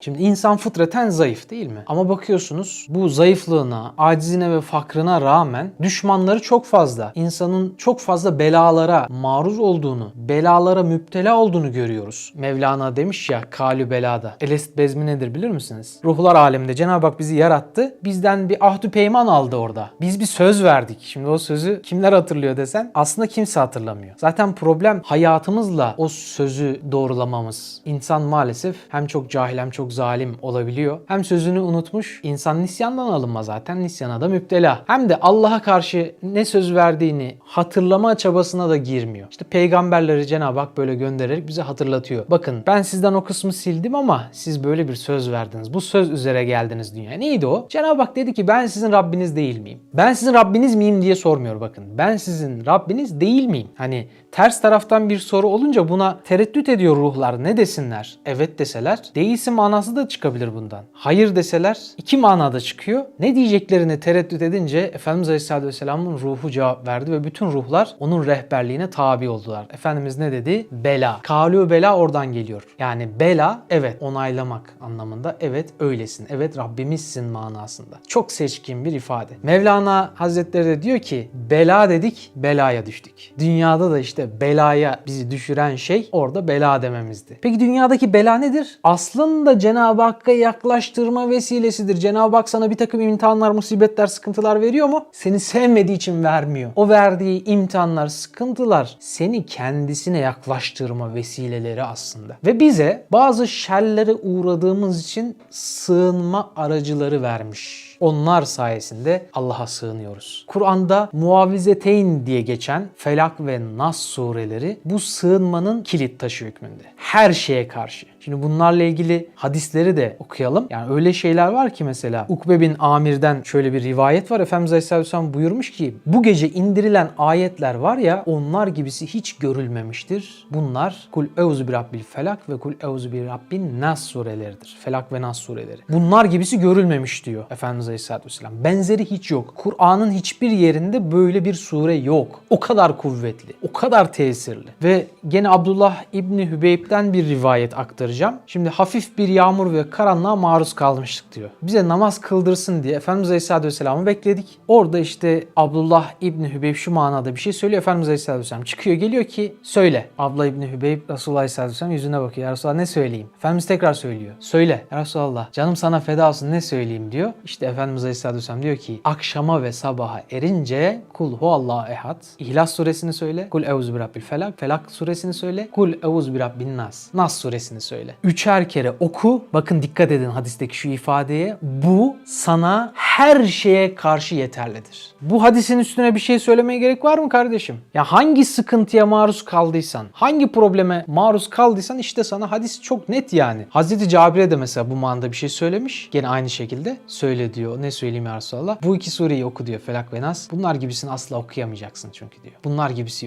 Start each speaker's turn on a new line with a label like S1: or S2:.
S1: Şimdi insan fıtraten zayıf değil mi? Ama bakıyorsunuz bu zayıflığına, acizine ve fakrına rağmen düşmanları çok fazla. İnsanın çok fazla belalara maruz olduğunu, belalara müptela olduğunu görüyoruz. Mevlana demiş ya kalü belada. Elest bezmi nedir bilir misiniz? Ruhlar aleminde Cenab-ı Hak bizi yarattı. Bizden bir ahdü peyman aldı orada. Biz bir söz verdik. Şimdi o sözü kimler hatırlıyor desen aslında kimse hatırlamıyor. Zaten problem hayatımızla o sözü doğrulamamız. İnsan maalesef hem çok cahil hem çok zalim olabiliyor. Hem sözünü unutmuş. İnsan nisyandan alınma zaten. Nisyana da müptela. Hem de Allah'a karşı ne söz verdiğini hatırlama çabasına da girmiyor. İşte peygamberleri Cenab-ı Hak böyle göndererek bize hatırlatıyor. Bakın ben sizden o kısmı sildim ama siz böyle bir söz verdiniz. Bu söz üzere geldiniz dünyaya. Neydi o? Cenab-ı Hak dedi ki ben sizin Rabbiniz değil miyim? Ben sizin Rabbiniz miyim diye sormuyor bakın. Ben sizin Rabbiniz değil miyim? Hani ters taraftan bir soru olunca buna tereddüt ediyor ruhlar. Ne desinler? Evet deseler değilsin manası da çıkabilir bundan. Hayır deseler iki manada çıkıyor. Ne diyeceklerini tereddüt edince Efendimiz Aleyhisselatü Vesselam'ın ruhu cevap verdi ve bütün ruhlar onun rehberliğine tabi oldular. Efendimiz ne dedi? Bela. Kalü bela oradan geliyor. Yani bela evet onaylamak anlamında. Evet öylesin. Evet Rabbimizsin manasında. Çok seçkin bir ifade. Mevlana Hazretleri de diyor ki bela dedik belaya düştük. Dünyada da işte belaya bizi düşüren şey orada bela dememizdi. Peki dünyadaki bela nedir? Aslında Cenab-ı Hakk'a yaklaştırma vesilesidir. Cenab-ı Hak sana bir takım imtihanlar, musibetler, sıkıntılar veriyor mu? Seni sevmediği için vermiyor. O verdiği imtihanlar, sıkıntılar seni kendisine yaklaştırma vesileleri aslında. Ve bize bazı şerlere uğradığımız için sığınma aracıları vermiş. Onlar sayesinde Allah'a sığınıyoruz. Kur'an'da muavizeteyn diye geçen Felak ve Nas sureleri bu sığınmanın kilit taşı hükmünde. Her şeye karşı. Şimdi bunlarla ilgili hadisleri de okuyalım. Yani öyle şeyler var ki mesela Ukbe bin Amir'den şöyle bir rivayet var. Efendimiz Aleyhisselatü Vesselam buyurmuş ki bu gece indirilen ayetler var ya onlar gibisi hiç görülmemiştir. Bunlar Kul euzu bi rabbil felak ve Kul euzu bi rabbin nas sureleridir. Felak ve Nas sureleri. Bunlar gibisi görülmemiş diyor Efendimiz Aleyhisselatü Vesselam. Benzeri hiç yok. Kur'an'ın hiçbir yerinde böyle bir sure yok. O kadar kuvvetli, o kadar tesirli. Ve gene Abdullah İbni Hübeyb'den bir rivayet aktaracağım. Şimdi hafif bir yağmur ve karanlığa maruz kalmıştık diyor. Bize namaz kıldırsın diye Efendimiz Aleyhisselatü Vesselam'ı bekledik. Orada işte Abdullah İbni Hübeyb şu manada bir şey söylüyor. Efendimiz Aleyhisselatü Vesselam çıkıyor geliyor ki söyle. Abdullah İbni Hübeyb Resulullah Aleyhisselatü Vesselam yüzüne bakıyor. Ya Resulallah ne söyleyeyim? Efendimiz tekrar söylüyor. Söyle. Ya Resulallah canım sana feda olsun ne söyleyeyim diyor. İşte Efendimiz Aleyhisselatü Vesselam diyor ki akşama ve sabaha erince kul huvallahu ehad. İhlas suresini söyle. Kul euzu bi rabbil felak. Felak suresini söyle. Kul euzu bi rabbin nas. Nas suresini söyle. Üçer kere oku. Bakın dikkat edin hadisteki şu ifadeye. Bu sana her şeye karşı yeterlidir. Bu hadisin üstüne bir şey söylemeye gerek var mı kardeşim? Ya hangi sıkıntıya maruz kaldıysan, hangi probleme maruz kaldıysan işte sana hadis çok net yani. Hazreti Cabir'e de mesela bu manada bir şey söylemiş. Gene aynı şekilde söyle diyor. Ne söyleyeyim ya Resulallah? Bu iki sureyi oku diyor Felak ve Nas. Bunlar gibisini asla okuyamayacaksın çünkü diyor. Bunlar gibisi yok.